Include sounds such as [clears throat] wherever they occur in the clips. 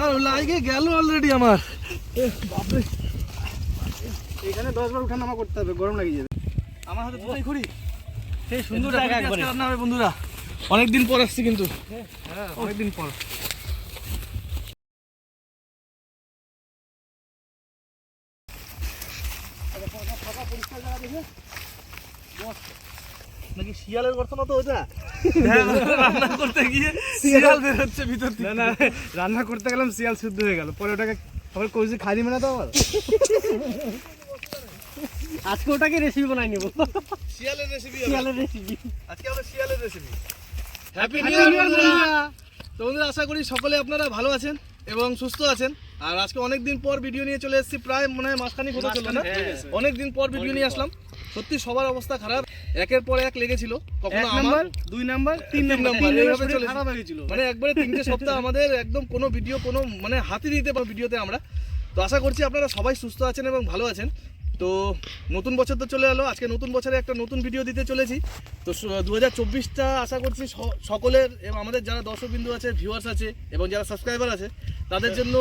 আর লাগে গেল অলরেডি আমার। বাপরে এখানে দশ বার করতে হবে গরম লাগে যাবে। আমার হাতে দুটাই ঘুরি সেই সুন্দর জায়গা একবারে। হবে বন্ধুরা। অনেকদিন পর আসছি কিন্তু। হ্যাঁ অনেকদিন পর। নাকি শিয়ালের গর্ত না তো ওটা রান্না করতে গিয়ে শিয়াল। বের হচ্ছে ভিতর থেকে। না না রান্না করতে গেলাম শিয়াল শুদ্ধ হয়ে গেল। পরে ওটাকে আবার কৌশি খাই দিবে না তো আবার আজকে ওটাকে রেসিপি বানাই নিব। শিয়ালের রেসিপি শিয়ালের রেসিপি আজকে আমরা শিয়ালের রেসিপি হ্যাপি নিউ ইয়ার বন্ধুরা। তো বন্ধুরা আশা করি সকলে আপনারা ভালো আছেন এবং সুস্থ আছেন। আর আজকে অনেক দিন পর ভিডিও নিয়ে চলে এসেছি প্রায় মনে হয় মাসখানিক হতে চলো না? অনেক দিন পর ভিডিও নিয়ে আসলাম। সত্যি সবার অবস্থা খারাপ। একের পর এক লেগেছিল। কখনো আমার দুই নাম্বার তিন নাম্বার। এইভাবে চলে হয়ে মানে একবারে তিনটে সপ্তাহ আমাদের একদম কোনো ভিডিও কোনো মানে হাতে দিতে পারো ভিডিওতে আমরা। তো আশা করছি আপনারা সবাই সুস্থ আছেন এবং ভালো আছেন। তো নতুন বছর তো চলে এলো। আজকে নতুন বছরে একটা নতুন ভিডিও দিতে চলেছি। তো দু হাজার চব্বিশটা আশা করছি সকলের এবং আমাদের যারা দর্শক বিন্দু আছে ভিউয়ার্স আছে এবং যারা সাবস্ক্রাইবার আছে তাদের জন্য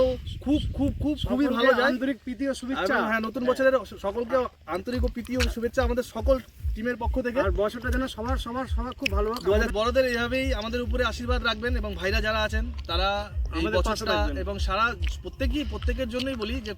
খুব খুব খুব খুবই ভালো আন্তরিক প্রীতি ও শুভেচ্ছা। হ্যাঁ নতুন বছরের সকলকে আন্তরিক ও প্রীতি ও শুভেচ্ছা আমাদের সকল টিমের পক্ষ থেকে। আর বছরটা যেন সবার সবার সবার খুব ভালো। দু হাজার বড়দের এইভাবেই আমাদের উপরে আশীর্বাদ রাখবেন এবং ভাইরা যারা আছেন তারা এই আমাদের বছরটা এবং সারা প্রত্যেকেই প্রত্যেকের জন্যই বলি যে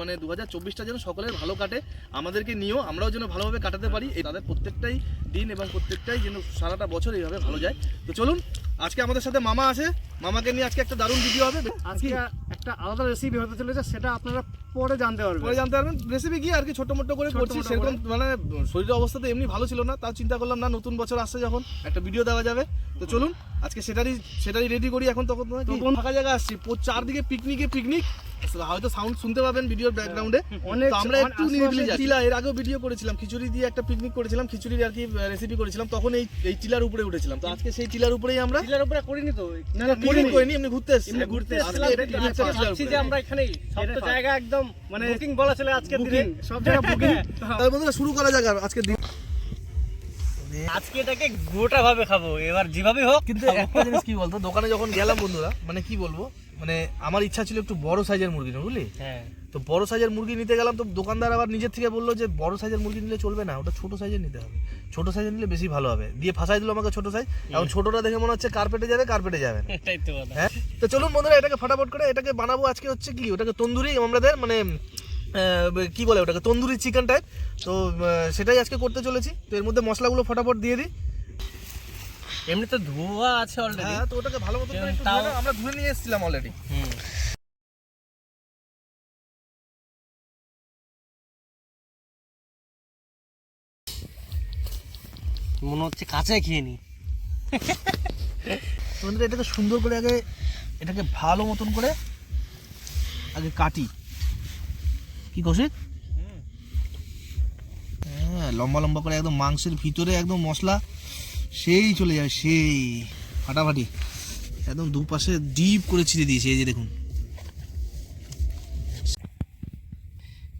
মানে দু হাজার চব্বিশটা যেন সকলের ভালো কাটে, আমাদেরকে নিয়েও আমরাও যেন ভালোভাবে কাটাতে পারি। তাদের প্রত্যেকটাই দিন এবং প্রত্যেকটাই যেন সারাটা বছর এইভাবে ভালো যায়। তো চলুন আজকে আমাদের সাথে মামা আছে। মামাকে নিয়ে আজকে একটা দারুণ ভিডিও হবে। আজকে একটা আলাদা রেসিপি হতে চলেছে সেটা আপনারা পরে জানতে পারবেন। পরে জানতে পারবেন। রেসিপি কি আর কি? ছোট মোটো করে করছি সেরকম মানে শরীরের অবস্থা তো এমনি ভালো ছিল না তাও চিন্তা করলাম না নতুন বছর আসছে যখন একটা ভিডিও দেওয়া যাবে। তো চলুন আজকে সেটারই সেটারই রেডি করি এখন তখন। তখন- ফাঁকা জায়গা আসছি চারদিকে পিকনিকে পিকনিক হয়তো সাউন্ড শুনতে পাবেন ভিডিওর ব্যাকগ্রাউন্ডে অনেক আমরা একটু নিরিবিলি যাচ্ছি। টিলা এর আগেও ভিডিও করেছিলাম খিচুড়ি দিয়ে একটা পিকনিক করেছিলাম খিচুড়ির আর কি রেসিপি করেছিলাম তখন এই এই টিলার উপরে উঠেছিলাম। তো আজকে সেই টিলার উপরেই আমরা টিলার উপরে করিনি তো। না না করিনি। করিনি এমনি ঘুরতে এসেছি। ঘুরতে উপরে। যে আমরা এখানে সব তো জায়গা একদম মানে মানে বুকিং বলা ছিল আজকে দিনে। সব জায়গা বুকিং তাহলে বন্ধুরা শুরু করা যাক আজকে দিন। আজকে এটাকে গোটা ভাবে খাব এবার যেভাবে হোক কিন্তু একটা জিনিস কি বলতো দোকানে যখন গেলাম বন্ধুরা মানে কি বলব মানে আমার ইচ্ছা ছিল একটু বড় সাইজের মুরগি নেব, বুঝলি? হ্যাঁ। তো বড় সাইজের মুরগি নিতে গেলাম তো দোকানদার আবার নিজের থেকে বলল যে বড় সাইজের মুরগি নিলে চলবে না ওটা ছোট সাইজের নিতে হবে। ছোট সাইজের নিলে বেশি ভালো হবে। দিয়ে ফাঁসাই দিল আমাকে ছোট সাইজ। এখন ছোটটা দেখে মনে হচ্ছে কার্পেটে যাবে কার্পেটে যাবে হ্যাঁ? তো চলুন বন্ধুরা এটাকে ফটাফট করে এটাকে বানাবো আজকে হচ্ছে কি ওটাকে তন্দুরি আমাদের মানে কি বলে ওটাকে? তন্দুরি চিকেন টাইপ তো সেটাই আজকে করতে চলেছি। তো এর মধ্যে মশলাগুলো ফটাফট দিয়ে দিই। এমনি তো ধোয়া আছে অলরেডি হ্যাঁ তো ওটাকে ভালো মতো করে একটু ধুয়ে আমরা ধুয়ে নিয়ে এসেছিলাম অলরেডি হুম। মনে হচ্ছে কাঁচাই খেয়ে নি। [laughs] তোমাদের এটাকে সুন্দর করে আগে এটাকে ভালো মতন করে আগে কাটি। কি কৌশিক? হ্যাঁ লম্বা লম্বা করে একদম মাংসের ভিতরে একদম মশলা সেই চলে যায় সেই ফাটাফাটি। একদম দুপাশে ডিপ করে ছিঁড়ে দিয়েছে এই যে দেখুন।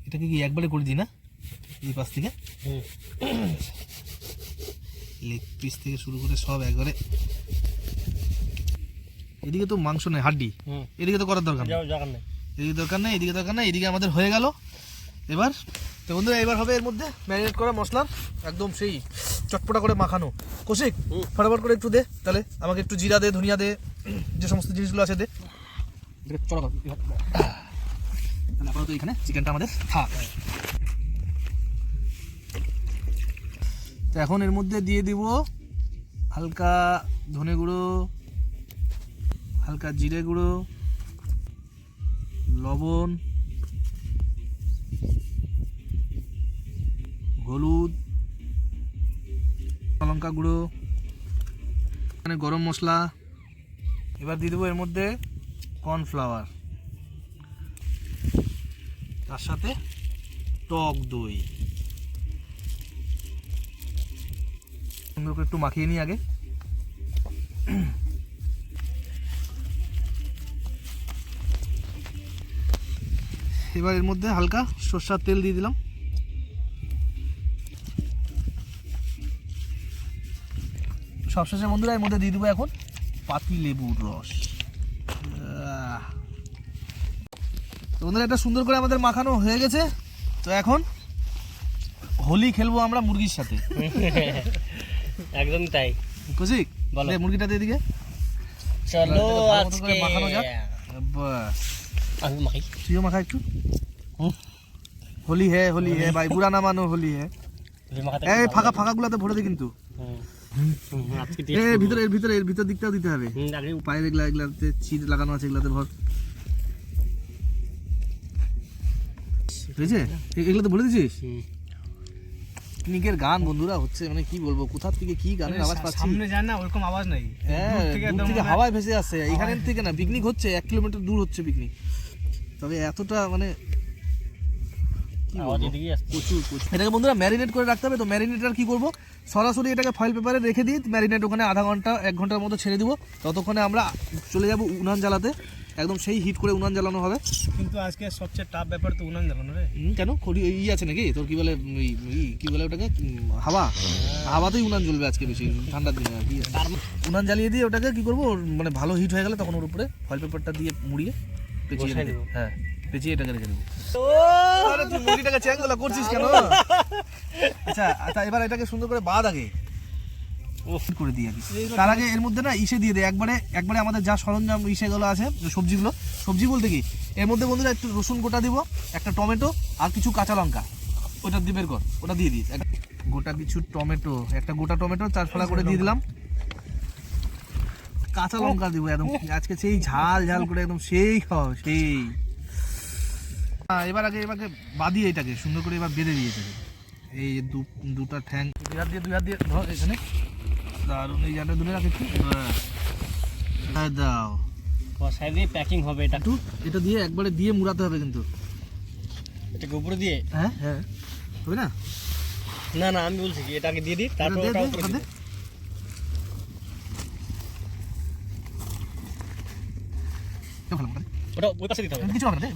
এটাকে কি একবারে করে দিই না? এই পাশ থেকে? লেগ পিস থেকে শুরু করে সব একবারে। এদিকে তো মাংস নেই হাড্ডি। এদিকে তো করার দরকার নেই। এদিকে দরকার নেই এদিকে দরকার নেই এদিকে আমাদের হয়ে গেল। এবার তো বন্ধুরা এবার হবে এর মধ্যে ম্যারিনেট করা মশলা একদম সেই চটপটা করে মাখানো। কৌশিক। ফটাফট করে একটু দে, তাহলে আমাকে একটু জিরা দে, ধনিয়া দে, যে সমস্ত জিনিসগুলো আছে দে। আপাতত এখানে চিকেনটা আমাদের থাক। তো এখন এর মধ্যে দিয়ে দিব হালকা ধনে গুঁড়ো, হালকা জিরে গুঁড়ো, লবণ, হলুদ লঙ্কা গুঁড়ো, এখানে গরম মশলা। এবার দিয়ে দেবো এর মধ্যে কর্নফ্লাওয়ার। তার সাথে টক দই। সুন্দর করে একটু মাখিয়ে নিই আগে। এবার এর মধ্যে হালকা সর্ষার তেল দিয়ে দিলাম। সবশেষে বন্ধুরা এর মধ্যে দিয়ে দেবো এখন পাতি লেবুর রস। তো বন্ধুরা এটা সুন্দর করে আমাদের মাখানো হয়ে গেছে। তো এখন হোলি খেলব আমরা মুরগির সাথে। [laughs] একদম তাই। কুসিক বলো। মুরগিটা দিয়ে দিকে। চলো আজকে মাখানো যাক। বাস আমি মাখাই। তুইও মাখা একটু। হোলি হে হোলি হে ভাই বুড়া না মানো হোলি হে। এই ফাঁকা ফাঁকা গুলাতে ভরে দে কিন্তু। এ ভিতরে এর ভিতরে এর ভিতর দিকটাও দিতে হবে। পায়ের এগুলা এগুলাতে চিট লাগানো আছে এগুলাতে ভর। এ- এগুলো তো বলে দিছিস। পিকনিকের গান বন্ধুরা হচ্ছে মানে কি বলব কোথা থেকে কি গানের আওয়াজ পাচ্ছি? সামনে যায় না ওরকম আওয়াজ নাই। হ্যাঁ থেকে থেকে মনে হাওয়ায় ভেসে আসছে এখানে থেকে না পিকনিক হচ্ছে এক কিলোমিটার দূর হচ্ছে পিকনিক। তবে এতটা মানে প্রচুর প্রচুর। এটাকে বন্ধুরা ম্যারিনেট করে রাখতে হবে তো ম্যারিনেটার কি করব? সরাসরি এটাকে ফয়েল পেপারে রেখে দিই ম্যারিনেট ওখানে আধা ঘণ্টা এক ঘণ্টার মতো ছেড়ে দিব। ততক্ষণে আমরা চলে যাব উনান জ্বালাতে। একদম সেই হিট করে উনান জ্বালানো হবে। কিন্তু আজকে সবচেয়ে টাফ ব্যাপার তো উনান জ্বালানো রে। কেন? খড়ি ই আছে নাকি? তোর কি বলে কি বলে ওটাকে? হাওয়া। হাওয়াতেই উনান জ্বলবে আজকে বেশি। ঠান্ডার দিনে আর কি উনান জ্বালিয়ে দিয়ে ওটাকে কি করব? মানে ভালো হিট হয়ে গেলে তখন ওর উপরে ফয়েল পেপারটা দিয়ে মুড়িয়ে পেঁচিয়ে দেবো। হ্যাঁ পেঁচিয়ে এটাকে রেখে দেবো। আরে তুই মুরগিটাকে চ্যাংদোলা করছিস কেন? আচ্ছা আচ্ছা এবার এটাকে সুন্দর করে বাদ আগে। করে দিই আগে। তার আগে এর মধ্যে না ইসে দিয়ে দে। একবারে একবারে আমাদের যা সরঞ্জাম ইসেগুলো আছে সবজিগুলো সবজি বলতে কি? এর মধ্যে বন্ধুরা একটু রসুন গোটা দিব একটা টমেটো আর কিছু কাঁচা লঙ্কা। ওটা দিয়ে বের কর ওটা দিয়ে দিস। গোটা কিছু টমেটো একটা গোটা টমেটো চার ফলা করে দিয়ে দিলাম। কাঁচা লঙ্কা দিব একদম। আজকে সেই ঝাল ঝাল করে একদম সেই খাওয়া সেই। এবার আগে এবারে বাদিয়ে এটাকে সুন্দর করে এবার বেঁধে দিয়ে এটাকে। এই যে দু দুটা ঠ্যাং। দুই হাত দিয়ে দুই হাত দিয়ে ধর এখানে। দারুণ এই জায়গাটা দূরে রাখ। হ্যাঁ দাও। বসাই দিয়ে প্যাকিং হবে এটা। একটু এটা দিয়ে একবারে দিয়ে মুড়াতে হবে কিন্তু। এটা উপরে দিয়ে? হ্যাঁ হ্যাঁ। হবে না? না না আমি বলছি কি এটাকে দিয়ে দিই তারপর ওটা উপরে। দিই। ওটা ওই পাশে দিতে হবে। কিছু হবে না।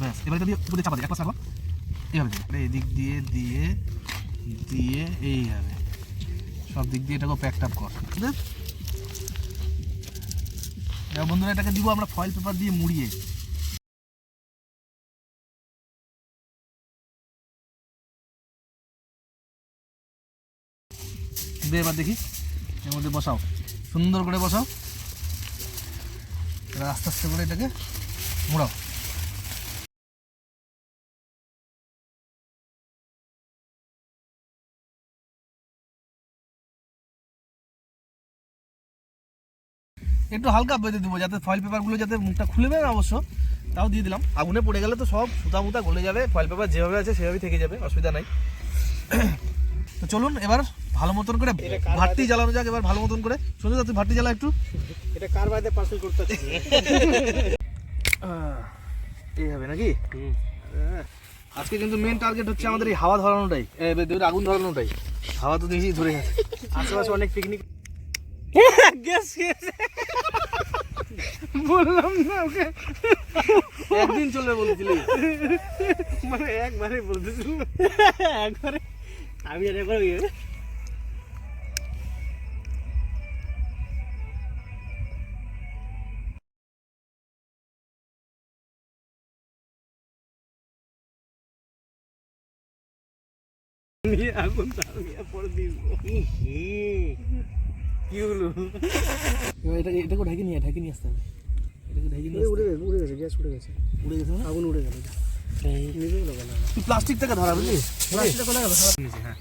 ব্যাস, এবার এটা দিয়ে উপরে চাপা দে, এক পাশ এইভাবে দে। এই দিক দিয়ে দিয়ে দিয়ে, এইভাবে। সব দিক দিয়ে এটাকে প্যাকড আপ কর বন্ধুরা, এটাকে দিব আমরা ফয়েল পেপার দিয়ে মুড়িয়ে। এবার দেখি, এর মধ্যে বসাও। সুন্দর করে বসাও। আস্তে আস্তে করে এটাকে মোড়াও। একটু হালকা বেঁধে দেবো যাতে ফয়েল পেপারগুলো যাতে মুখটা খুলে দেবে অবশ্য। তাও দিয়ে দিলাম। আগুনে পড়ে গেলে তো সব সুতা মুতা গলে যাবে ফয়েল পেপার যেভাবে আছে সেভাবেই থেকে যাবে অসুবিধা নাই। [clears throat] তো চলুন এবার ভালো মতন করে ভাটটি জ্বালানো যাক এবার ভালো মতন করে। শুনে তুই ভাটটি জ্বালা একটু। এটা কার বাড়িতে পার্সেল করতে [laughs] এই হবে নাকি। আজকে কিন্তু মেন টার্গেট হচ্ছে আমাদের এই হাওয়া ধরানোটাই। আগুন ধরানোটাই। হাওয়া তো দেখি ধরে গেছে আশেপাশে অনেক পিকনিক [laughs] গ্যাস গ্যাস বললাম না ওকে। একদিন চলবে বলছিলি। মানে একবারে বলতেছিল। একবারে? আমি আর একবার ইয়ে। আগুন পরে দিব কি হলো? এবার এটা এটাকে ঢেকে নিয়ে ঢেকে নিয়ে আসতে হবে। এটাকে ঢেকে নিয়ে উড়ে গেছে উড়ে গেছে গ্যাস উড়ে গেছে। উড়ে গেছে আগুন উড়ে গেল। তুই প্লাস্টিক থেকে ধরা বুঝলি? প্লাস্টিকটা কোথায় হ্যাঁ।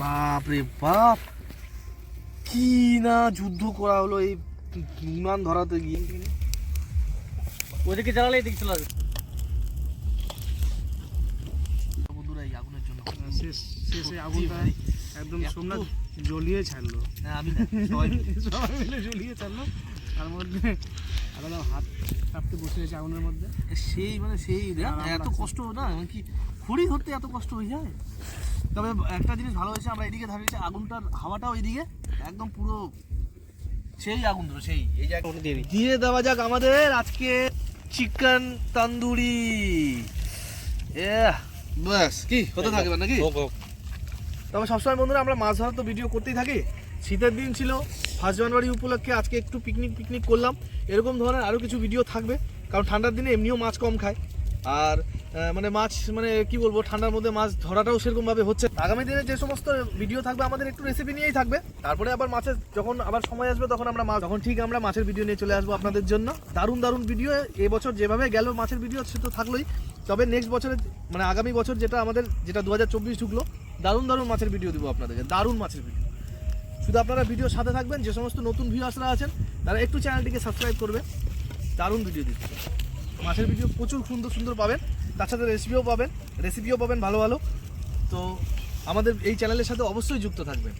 বাপ রে বাপ! কি না যুদ্ধ করা হলো এই উনান ধরাতে গিয়ে। ওদিকে জ্বালালে এদিকে চলে আসবে। বন্ধুরা এই আগুনের জন্য। শেষ শেষে আগুনটা একদম সোমনাথ জ্বলিয়ে ছাড়লো। হ্যাঁ আমি না সবাই [laughs] সবাই মিলে জ্বলিয়ে ছাড়লো। তার মধ্যে আলাদা হাত কাঁপতে বসে গেছে আগুনের মধ্যে। সেই মানে সেই এত কষ্ট না মানে কি খড়ি ধরতে এত কষ্ট হয়ে যায়? তবে একটা জিনিস ভালো হয়েছে আমরা এদিকে ধরেছি আগুনটার হাওয়াটাও এদিকে একদম পুরো সেই আগুন ধরো সেই এই জায়গা দিয়ে দিয়ে দেওয়া যাক আমাদের আজকে চিকেন তান্দুরি। এ ব্যাস কি? হতে থাকবে নাকি? হোক হোক। তবে সবসময় বন্ধুরা আমরা মাছ ধরার তো ভিডিও করতেই থাকি। শীতের দিন ছিল ফার্স্ট জানুয়ারি উপলক্ষে আজকে একটু পিকনিক পিকনিক করলাম। এরকম ধরনের আরও কিছু ভিডিও থাকবে, কারণ ঠান্ডার দিনে এমনিও মাছ কম খায়। আর মানে মাছ মানে কি বলব, ঠান্ডার মধ্যে মাছ ধরাটাও সেরকমভাবে হচ্ছে আগামী দিনে যে সমস্ত ভিডিও থাকবে, আমাদের একটু রেসিপি নিয়েই থাকবে। তারপরে আবার মাছের, যখন আবার সময় আসবে, তখন আমরা মাছ তখন ঠিক আমরা মাছের ভিডিও নিয়ে চলে আসব আপনাদের জন্য। দারুণ দারুণ ভিডিও এবছর যেভাবে গেল, মাছের ভিডিও সে তো থাকলোই। তবে নেক্সট বছরে মানে আগামী বছর যেটা আমাদের, যেটা দু হাজার চব্বিশ ঢুকলো দারুণ দারুণ মাছের ভিডিও দিব আপনাদেরকে, দারুণ মাছের ভিডিও শুধু আপনারা ভিডিওর সাথে থাকবেন, যে সমস্ত নতুন ভিউয়ার্সরা আছেন, তারা একটু চ্যানেলটিকে সাবস্ক্রাইব করবে দারুণ ভিডিও দিচ্ছে মাছের ভিডিও প্রচুর সুন্দর সুন্দর পাবেন তার সাথে রেসিপিও পাবেন রেসিপিও পাবেন ভালো ভালো। তো আমাদের এই চ্যানেলের সাথে অবশ্যই যুক্ত থাকবেন।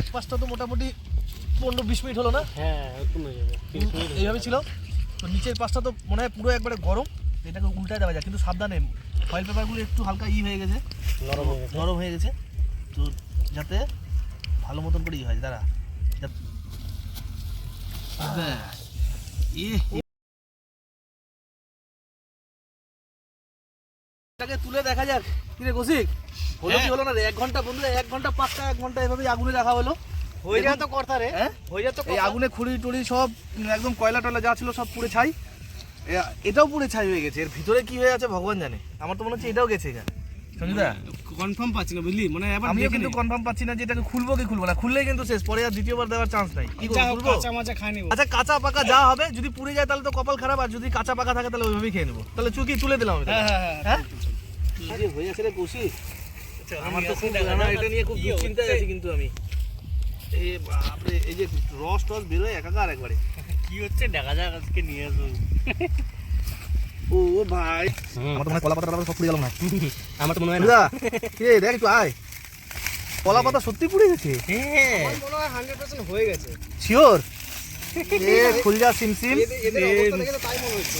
এক পাঁচটা তো মোটামুটি পনেরো বিশ মিনিট হলো না? হ্যাঁ হয়ে এইভাবে ছিল। তো নিচের পাশটা তো মনে হয় পুরো একবারে গরম এটাকে উল্টায় দেওয়া যায় কিন্তু সাবধানে। ফয়েল পেপারগুলো একটু হালকা ই হয়ে গেছে নরম হয়ে গেছে। নরম হয়ে গেছে। তো যাতে ভালো মতন করে ই হয় দাঁড়া। এটাকে তুলে দেখা যাক। কিরে কৌশিক হলো কি হলো না রে? এক ঘণ্টা বন্ধুরা এক ঘণ্টা পাঁচটা এক ঘণ্টা এভাবে আগুনে রাখা হলো। হয়ে যাবে তো কথা রে। হ্যাঁ? হয়ে যাবে তো এই আগুনে খুঁড়ি টুড়ি সব একদম কয়লা টয়লা যা ছিল সব পুড়ে ছাই। এটাও পুড়ে ছাই হয়ে গেছে। এর ভিতরে কি হয়ে আছে ভগবান জানে। আমার তো মনে হচ্ছে এটাও গেছে এখানে। সঞ্জিদা? কনফার্ম পাচ্ছি না বুঝলি? মানে এবার আমিও কিন্তু কনফার্ম পাচ্ছি না যে এটাকে খুলবো কি খুলবো না। খুললেই কিন্তু শেষ পরে আর দ্বিতীয়বার দেওয়ার চান্স নাই। কি যা করব কাঁচা মাচা খাই নিবো। আচ্ছা কাঁচা পাকা যা হবে যদি পুড়ে যায় তাহলে তো কপাল খারাপ আর যদি কাঁচা পাকা থাকে তাহলে ওইভাবেই খেয়ে নেব। তাহলে চুকি তুলে দিলাম আমি হ্যাঁ হ্যাঁ হ্যাঁ হ্যাঁ? হয়ে আছে রে কৌশিক? আমার তো খুব জানা এটা নিয়ে খুব দুশ্চিন্তায় আছি কিন্তু আমি। এই বাপরে এই যে রস টস বেরোয় একাকার একবারে। কি হচ্ছে? দেখা যাক আজকে নিয়ে আসব। ও ভাই। আমার তো মনে হয় কলা পাতা সব পুড়ে গেল না [laughs] আমার তো মনে হয় বুঝা কে দেখ একটু আয়। কলা পাতা সত্যি পুড়ে গেছে? হ্যাঁ। মনে হয় হান্ড্রেড পার্সেন্ট হয়ে গেছে। শিওর [laughs] খুলজা সিমসিম।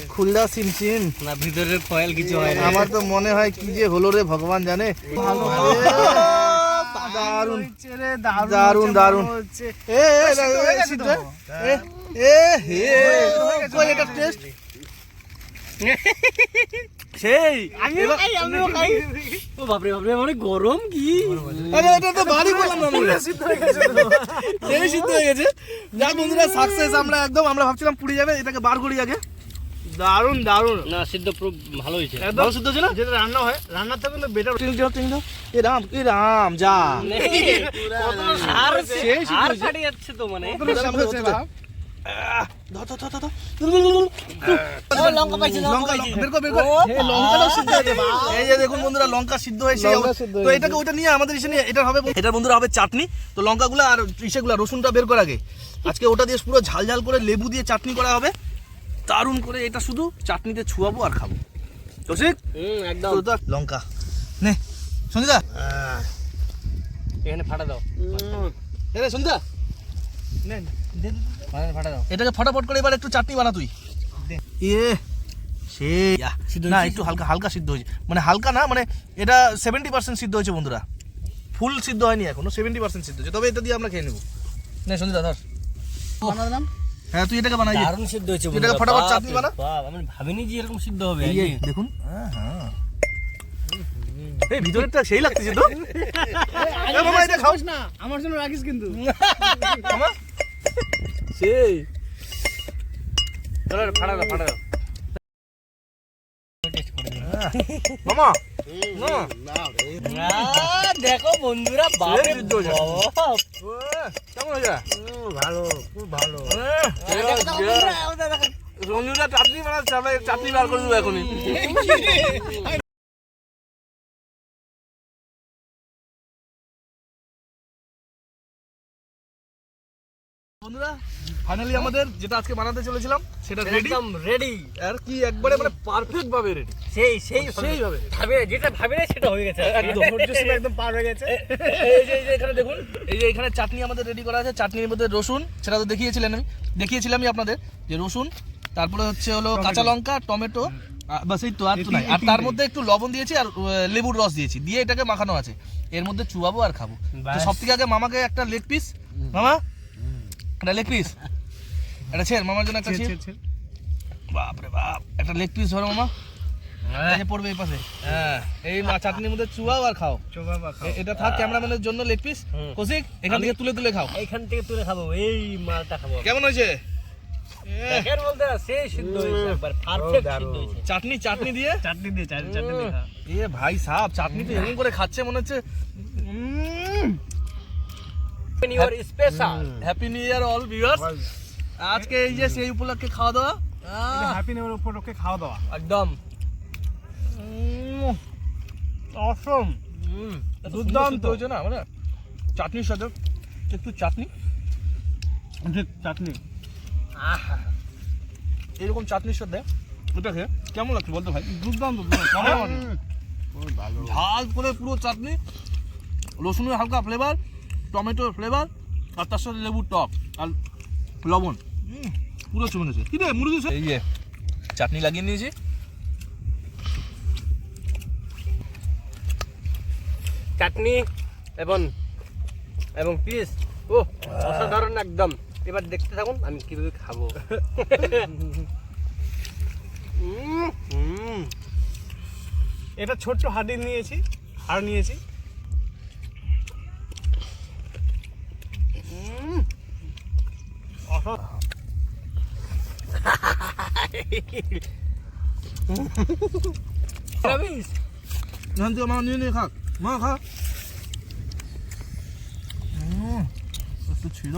খুলজা সিমসিম। না ভিতরের ফয়েল কিছু হয় আমার তো মনে হয় কি যে হলো রে ভগবান জানে। দারুণ দারুণ দারুণ এ এ, সিদ্ধ গেছে সিদ্ধ তো। এ এ হে কই এটা টেস্ট [laughs] সেই। এবার- ও বাপরে বাপরে মানে গরম কি? আরে এটা তো ভারী বললাম না আমি [laughs] সিদ্ধ হয়ে গেছে সেই সিদ্ধ হয়ে গেছে। যা বন্ধুরা সাকসেস আমরা একদম আমরা ভাবছিলাম পুড়ে যাবে এটাকে বার করি আগে। দারুণ দারুণ না সিদ্ধ পুরো ভালো হয়েছে। একদম। শুদ্ধ ছিল? যেটা রান্না হয় রান্নার থেকে কিন্তু বেটার তিন দাও তিন দাও। এ রাম এ রাম যা। আর সিদ্ধ আর। ফাটে যাচ্ছে তো মানে। দাও, দাও, দাও, দাও, দাও। লঙ্কা পাইছে লঙ্কা বের কর বের কর। এই লঙ্কাটাও সিদ্ধ হয়েছে এই যে দেখুন বন্ধুরা লঙ্কা সিদ্ধ হয়েছে। এটাকে ওইটা নিয়ে আমাদের ইসে নিয়ে এটা হবে এটা বন্ধুরা হবে চাটনি। তো লঙ্কাগুলো আর ইসেগুলো রসুনটা বের করা আগে। আজকে ওটা দিয়ে পুরো ঝাল ঝাল করে লেবু দিয়ে চাটনি করা হবে। দারুণ করে এটা শুধু চাটনিতে ছুয়াবো আর খাব। কৌশিক হুম একদম। লঙ্কা। নে সঞ্জিদা এখানে ফাটা দাও। রে দাও এটাকে ফটাফট করে এবার একটু চাটনি বানা তুই। ইয়ে সে সিদ্ধ না একটু হালকা হালকা সিদ্ধ হয়েছে। মানে হালকা না মানে এটা সেভেন্টি পার্সেন্ট সিদ্ধ হয়েছে বন্ধুরা। ফুল সিদ্ধ হয়নি এখনও সেভেন্টি পার্সেন্ট সিদ্ধ হয়েছে। তবে এটা দিয়ে আমরা খেয়ে নেব। নে সঞ্জিদা ধর। বানালাম। হ্যাঁ তুই এটাকে বানাই দারুণ সিদ্ধ হয়েছে তুই এটাকে ফটাফট চাটনি বানা। বাপ, আমি ভাবিনি যে এরকম সিদ্ধ হবে এই দেখুন। হ্যাঁ। হ্যাঁ এই ভিতরেরটা সেই লাগতেছে তো। এ বাবা এটা খাওস না আমার জন্য রাখিস কিন্তু। সেই। চলো ফাটা দাও ফাটা দাও মামা। দেখো বন্ধুরা। কেমন হয়েছে ভালো খুব ভালো। রঞ্জুদা চাটনি বানাচ্ছে চাটনি বার করে দেবো এখনই। বন্ধুরা ফাইনালি আমাদের যেটা আজকে বানাতে চলেছিলাম সেটা রেডি একদম রেডি আর কি একবারে মানে পারফেক্ট ভাবে রেডি সেই সেই সেইভাবে ভাবে। যেটা ভাবে না সেটা হয়ে গেছে। একদম একদম পার হয়ে গেছে। এই যে এই যে এখানে দেখুন। এই যে এখানে চাটনি আমাদের রেডি করা আছে চাটনির মধ্যে রসুন সেটা তো দেখিয়েছিলেন আমি। দেখিয়েছিলামই আপনাদের যে রসুন তারপরে হচ্ছে হলো কাঁচা লঙ্কা টমেটো বাস এই তো আর তো নাই। আর তার মধ্যে একটু লবণ দিয়েছি আর লেবুর রস দিয়েছি। দিয়ে এটাকে মাখানো আছে। এর মধ্যে চুবাবো আর খাব। তো সব থেকে আগে মামাকে একটা লেগ পিস মামা? একটা লেগ পিস একটা ছেড় মামার জন্য একটা ছেড় বাপ রে বাপ একটা লেগ পিস ধরো মামা। এই যে পড়বে এই পাশে। হ্যাঁ এই মা চাটনির মধ্যে চুয়াও আর খাও। এটা থাক ক্যামেরাম্যানের জন্য লেগ পিস। কৌশিক এখান থেকে তুলে তুলে খাও। এইখান থেকে তুলে খাব এই মালটা খাব কেমন হয়েছে? দেখেন বলতে না সেই সিদ্ধ হয়েছে একবার পারফেক্ট সিদ্ধ হয়েছে। চাটনি চাটনি দিয়ে? চাটনি দিয়ে চাটনি চাটনি দিয়ে খা। এ ভাই সাহেব চাটনি তো এরকম করে খাচ্ছে মনে হচ্ছে। Your special happy new year all viewers আজকে এই যে সেই উপলক্ষে খাওয়া দাওয়া? হ্যাপি নিউ উপর ওকে খাওয়া দাওয়া। একদম। অসম হুম দুর্দান্ত। হয়েছে না মানে চাটনির সাথে। একটু চাটনি। চাটনি। এরকম চাটনির সাথে খেয়ে কেমন লাগছে বলতো ভাই? দুর্দান্ত ঝাল করে পুরো চাটনি রসুনের হালকা ফ্লেভার টমেটোর ফ্লেভার আর তার সাথে লেবুর টক। আর লবণ। পুরো চলে গেছে কি রে মুরগি এই যে চাটনি লাগিয়ে নিয়েছি। চাটনি এবং এবং পিস। ও অসাধারণ একদম। এবার দেখতে থাকুন আমি কীভাবে খাব। এটা ছোট্ট হাডি নিয়েছি আর নিয়েছি। থেকে মা নিয়ে নিয়ে খাক মা খা একটু ছিল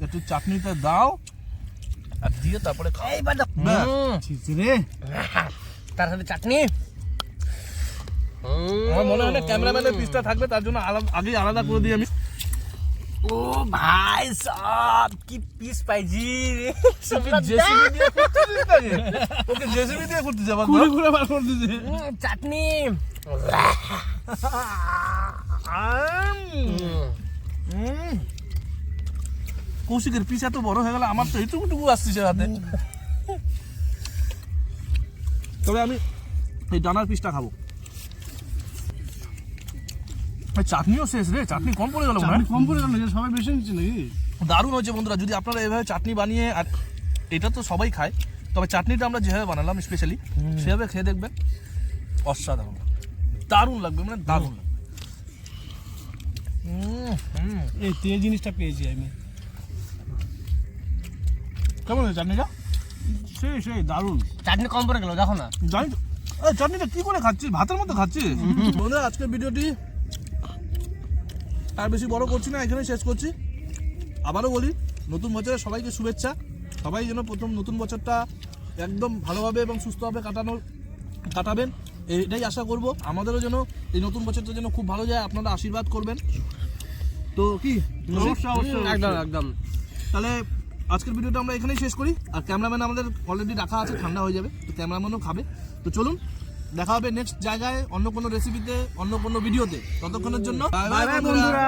একটু চাটনিটা দাও আর দিয়ে তারপরে। ব্যাস। উম। রে তার সাথে চাটনি আমার মনে হয় না ক্যামেরাম্যানের পিসটা থাকবে তার জন্য আলাদা আগেই আলাদা করে দিই আমি ও ভাই সব কি পিস পাইছি ওকে জেসিবি দিয়ে করতেছিস নাকি? ওকে জেসিবি দিয়ে করতেছে আবার ঘুরে ঘুরে বার করে দিয়েছে উম, চাটনি। কৌশিকের পিস এত বড় হয়ে গেল আমার তো এইটুকুটুকু আসছে হাতে। তবে আমি এই ডানার পিসটা খাব। এই চাটনিও শেষ রে চাটনি কম পড়ে গেল মনে কম পড়ে গেল সবাই বেশি নিচ্ছে নাকি? দারুণ হয়েছে বন্ধুরা যদি আপনারা এভাবে চাটনি বানিয়ে আর এটা তো সবাই খায় তবে চাটনিটা আমরা যেভাবে বানালাম স্পেশালি সেভাবে খেয়ে দেখবেন অসাধারণ। দারুণ লাগবে মানে দারুণ লাগবে। হুম। এই তেল জিনিসটা পেয়েছি আমি। কেমন হয়েছে চাটনিটা? সেই সেই দারুণ। চাটনি কম পড়ে গেল দেখো না। জানি তো চাটনিটা কি করে খাচ্ছিস? ভাতের মতো খাচ্ছিস? বন্ধুরা আজকের ভিডিওটি আর বেশি বড় করছি না এখানে শেষ করছি। আবারও বলি নতুন বছরে সবাইকে শুভেচ্ছা। সবাই যেন প্রথম নতুন বছরটা একদম ভালোভাবে এবং সুস্থভাবে কাটানোর কাটাবেন। এটাই আশা করব। আমাদেরও যেন এই নতুন বছরটা যেন খুব ভালো যায় আপনারা আশীর্বাদ করবেন। তো কি? একদম একদম। তাহলে আজকের ভিডিওটা আমরা এখানেই শেষ করি। আর ক্যামেরাম্যান আমাদের অলরেডি রাখা আছে ঠান্ডা হয়ে যাবে। তো ক্যামেরাম্যানও খাবে। তো চলুন দেখা হবে নেক্সট জায়গায় অন্য কোনো রেসিপিতে অন্য কোনো ভিডিওতে ততক্ষণের জন্য বাই বাই বন্ধুরা।